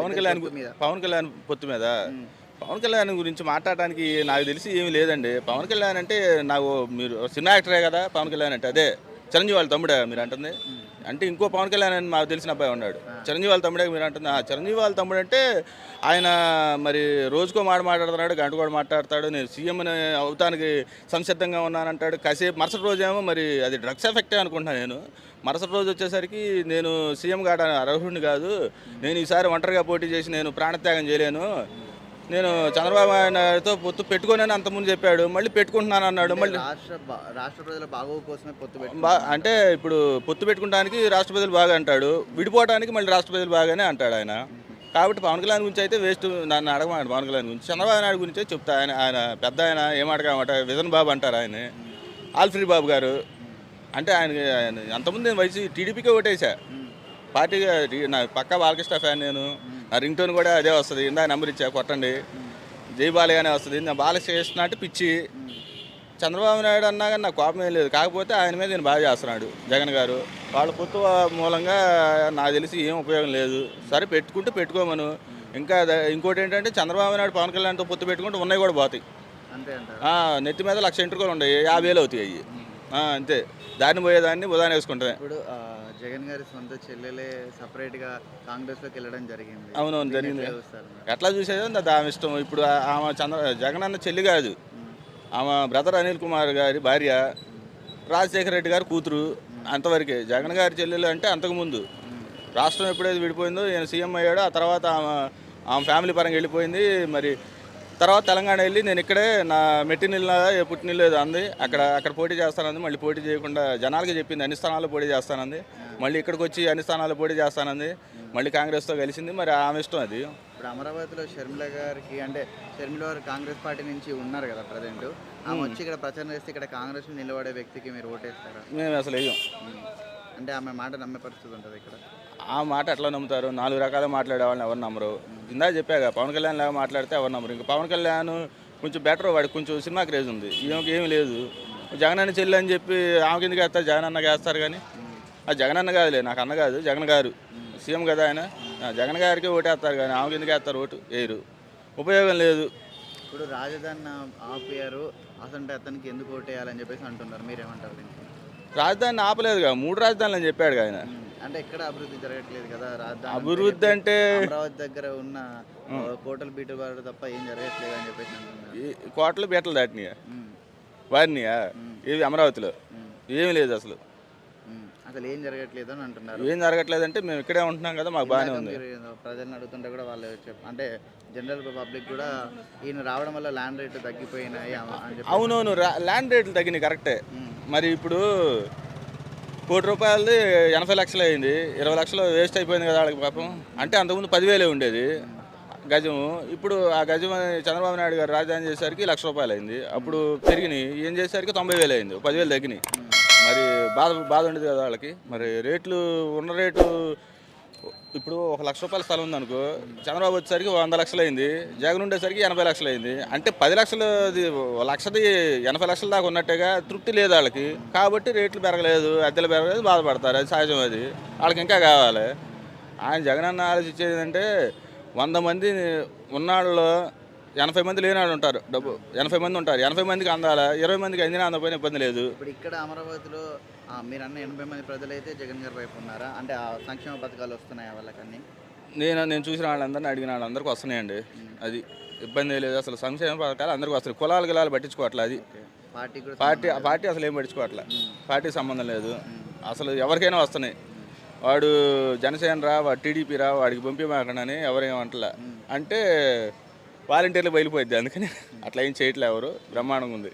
పవన్ కళ్యాణ్. పవన్ కళ్యాణ్ పొత్తు మీద. పవన్ కళ్యాణ్ గురించి మాట్లాడడానికి నాకు తెలిసి ఏమీ లేదండి. పవన్ కళ్యాణ్ అంటే నాకు మీరు సినిమా యాక్టరే కదా పవన్ కళ్యాణ్ అంటే. అదే చిరంజీవి వాళ్ళ తమ్ముడే మీరు అంటుంది. అంటే ఇంకో పవన్ కళ్యాణ్ అని మాకు తెలిసిన అబ్బాయి ఉన్నాడు. చిరంజీవి వాళ్ళ తమ్ముడే మీరు అంటున్నా చిరంజీవి వాళ్ళ తమ్ముడు అంటే ఆయన మరి రోజుకో మాట మాట్లాడుతున్నాడు గంట కూడా మాట్లాడతాడు నేను సీఎం అవుతానికి సంసిద్ధంగా ఉన్నానంటాడు. కాసేపు మరుసటి రోజేమో మరి అది డ్రగ్స్ ఎఫెక్టే అనుకుంటున్నాను నేను. మరుసటి రోజు వచ్చేసరికి నేను సీఎం కాడ అర్హుడిని కాదు. నేను ఈసారి ఒంటరిగా పోటీ చేసి నేను ప్రాణత్యాగం చేయలేను. నేను చంద్రబాబు నాయుడుతో పొత్తు పెట్టుకోనని అంతకుముందు చెప్పాడు. మళ్ళీ పెట్టుకుంటున్నాను అన్నాడు. మళ్ళీ రాష్ట్ర రాష్ట్ర ప్రజల బాగోగు కోసమే పొత్తు అంటే ఇప్పుడు పొత్తు పెట్టుకోవడానికి రాష్ట్రపతులు బాగా అంటాడు. విడిపోవడానికి మళ్ళీ రాష్ట్రపతులు బాగానే అంటాడు ఆయన. కాబట్టి పవన్ కళ్యాణ్ గురించి అయితే వేస్ట్. నన్ను అడగమాట పవన్ కళ్యాణ్ గురించి. చంద్రబాబు నాయుడు గురించే చెప్తా. ఆయన ఆయన పెద్ద ఆయన ఏమడగమాట విజన్ బాబు అంటారు ఆయన. ఆల్ఫ్రీ బాబు గారు. అంటే ఆయన ఆయన అంతకుముందు నేను వయసు టీడీపీకే ఓటేసా పార్టీగా నా పక్క బాలకృష్ణ ఫ్యాన్ నేను. నా రింగ్ టోన్ కూడా అదే వస్తుంది. ఇందా నెంబర్ ఇచ్చా కొట్టండి. జై బాలయ్యనే వస్తుంది. నా బాలకృష్ణ అంటే పిచ్చి. చంద్రబాబు నాయుడు అన్నా కానీ నాకు కోపం ఏం లేదు. కాకపోతే ఆయన మీద నేను బాగా చేస్తున్నాడు జగన్ గారు. వాళ్ళ పొత్తు మూలంగా నాకు తెలిసి ఏం ఉపయోగం లేదు. సరే పెట్టుకుంటే పెట్టుకోమను. ఇంకా ఇంకోటి ఏంటంటే చంద్రబాబు నాయుడు పవన్ కళ్యాణ్తో పొత్తు పెట్టుకుంటే ఉన్నాయి కూడా పోతాయి. ఆ, నెత్తి మీద లక్ష ఇంటర్కోలు ఉన్నాయి యాభై వేలు అవుతాయి అవి ఆ, అంతే. దాన్ని పోయేదాన్ని ఉదాహరణ వేసుకుంటామే ఇప్పుడు ఆ, జగన్ గారి సొంత చెల్లెలే సపరేట్గా కాంగ్రెస్లోకి వెళ్ళడం జరిగింది. అవునవును జరిగింది. ఎట్లా చూసేదో ఆమె ఇష్టం. ఇప్పుడు ఆమె చంద్ర జగన్ అన్న చెల్లి కాదు. ఆమె బ్రదర్ అనిల్ కుమార్ గారి భార్య రాజశేఖర రెడ్డి గారి కూతురు అంతవరకే. జగన్ గారి చెల్లెలు అంటే అంతకుముందు. రాష్ట్రం ఎప్పుడైతే విడిపోయిందో ఈయన సీఎం అయ్యాడో. ఆ తర్వాత ఆమె ఆమె ఫ్యామిలీ పరంగా వెళ్ళిపోయింది. మరి తర్వాత తెలంగాణ వెళ్ళి నేను ఇక్కడే నా మెట్టినిల్లా పుట్టినిల్లు ఏదో అంది. అక్కడ అక్కడ పోటీ చేస్తానంది. మళ్ళీ పోటీ చేయకుండా జనాలకి చెప్పింది. అన్ని స్థానాల్లో పోటీ చేస్తానంది. మళ్ళీ ఇక్కడికి వచ్చి అన్ని స్థానాల్లో పోటీ చేస్తానంది. మళ్ళీ కాంగ్రెస్తో కలిసింది. మరి ఆమె ఇష్టం అది. ఇప్పుడు అమరావతిలో షర్మిల గారికి అంటే షర్మిల గారు కాంగ్రెస్ పార్టీ నుంచి ఉన్నారు కదా ప్రజెంట్. ఆమె వచ్చి ఇక్కడ ప్రచారం చేస్తే ఇక్కడ కాంగ్రెస్ నిలబడే వ్యక్తికి మీరు ఓటేస్తారా? మేము అసలు వేయం. అంటే ఆమె మాట నమ్మే పరిస్థితి ఉంటుంది ఇక్కడ. ఆ మాట ఎట్లా నమ్ముతారు? నాలుగు రకాల మాట్లాడే వాళ్ళని ఎవరు నమ్మరు? ఇందా చెప్పాగా పవన్ కళ్యాణ్ లాగా మాట్లాడితే ఎవరు నమ్మరు? ఇంకా పవన్ కళ్యాణ్ కొంచెం బెటర్ వాడికి కొంచెం సినిమా క్రేజ్ ఉంది. ఈమెకి ఏమీ లేదు. జగన్ అన్న చెల్లి అని చెప్పి ఆమెకి ఎందుకు వేస్తారు? జగన్ అన్నకి వేస్తారు కానీ ఆ జగన్ అన్న కాదులే నాకు అన్న కాదు జగన్ గారు. సీఎం కదా ఆయన. జగన్ గారికి ఓటేస్తారు కానీ ఆమెకి ఎందుకు వేస్తారు ఓటు? వేయరు. ఉపయోగం లేదు. ఇప్పుడు రాజధాని ఆపారు అసలు అతనికి ఎందుకు ఓటేయాలని చెప్పేసి అంటున్నారు. మీరేమంటారు రాజధానిని ఆపలేదుగా మూడు రాజధానులు అని చెప్పాడు ఆయన. అంటే ఎక్కడ అభివృద్ధి జరగట్లేదు కదా రాజధాని అభివృద్ధి అంటే అమరావతి దగ్గర ఉన్న కోటలు బీటలు వారు తప్ప ఏం జరగట్లేదు అని చెప్పేసి కోటలు బీటలు దాటినాయా. వారినియా ఇవి అమరావతిలో. ఏమీ లేదు అసలు. అసలు ఏం జరగట్లేదు అని అంటున్నారు. ఏం జరగట్లేదంటే మేము ఇక్కడే ఉంటున్నాం కదా మాకు బాగానే ఉంది. ప్రజల్ని అడుగుతుంటే కూడా వాళ్ళు అంటే జనరల్ పబ్లిక్ కూడా ఈయన రావడం వల్ల ల్యాండ్ రేట్ తగ్గిపోయినాయి అవునవును ల్యాండ్ రేట్లు తగ్గినాయి కరెక్టే. మరి ఇప్పుడు కోటి రూపాయలది ఎనభై లక్షలు అయింది ఇరవై లక్షలు వేస్ట్ అయిపోయింది కదా వాళ్ళకి పాపం. అంటే అంతకుముందు పదివేలే ఉండేది గజం ఇప్పుడు ఆ గజం చంద్రబాబు నాయుడు గారు రాజధాని చేసేసరికి లక్ష రూపాయలు అయింది అప్పుడు పెరిగినాయి. ఏం చేసేసరికి తొంభై వేలు అయింది పదివేలు తగ్గినాయి. మరి బాధ బాధ ఉండేది కదా వాళ్ళకి. మరి రేట్లు ఉన్న రేటు ఇప్పుడు ఒక లక్ష రూపాయల స్థలం ఉంది అనుకో చంద్రబాబు వచ్చేసరికి వంద లక్షలు అయింది జగన్ ఉండేసరికి ఎనభై లక్షలు అయింది. అంటే పది లక్షలు లక్షది ఎనభై లక్షల దాకా ఉన్నట్టుగా తృప్తి లేదు వాళ్ళకి. కాబట్టి రేట్లు పెరగలేదు అద్దెలు పెరగలేదు బాధపడతారు. అది సహజం అది. వాళ్ళకి ఇంకా కావాలి. ఆయన జగన్ అన్న ఆలోచించేది అంటే వంద మంది ఉన్నాళ్ళలో ఎనభై మంది లేనాడు ఉంటారు డబ్బు. ఎనభై మంది ఉంటారు. ఎనభై మందికి అందాలా? ఇరవై మందికి అందినా అందపోయిన ఇబ్బంది లేదు. ఇప్పుడు ఇక్కడ అమరావతిలో మీరు అన్న ఎనభై మంది ప్రజలైతే జగన్ గారి వైపు ఉన్నారా? అంటే ఆ సంక్షేమ పథకాలు వస్తున్నాయా వాళ్ళకన్నీ? నేను నేను చూసిన వాళ్ళందరినీ అడిగిన వాళ్ళందరికీ వస్తున్నాయండి. అది ఇబ్బంది లేదు. అసలు సంక్షేమ పథకాలు అందరికీ వస్తాయి కులాలు గిలాలు పట్టించుకోవట్లే అది. పార్టీ కూడా పార్టీ పార్టీ అసలు ఏం పట్టించుకోవట్లే. పార్టీ సంబంధం లేదు. అసలు ఎవరికైనా వస్తున్నాయి. వాడు జనసేన రా వాడు టీడీపీ రా వాడికి పంపిమాకనని ఎవరేమంటలే అంటే వాలంటీర్లు బయలుపోయింది అందుకని అట్లా ఏం చేయట్లే ఎవరు. బ్రహ్మాండంగా ఉంది.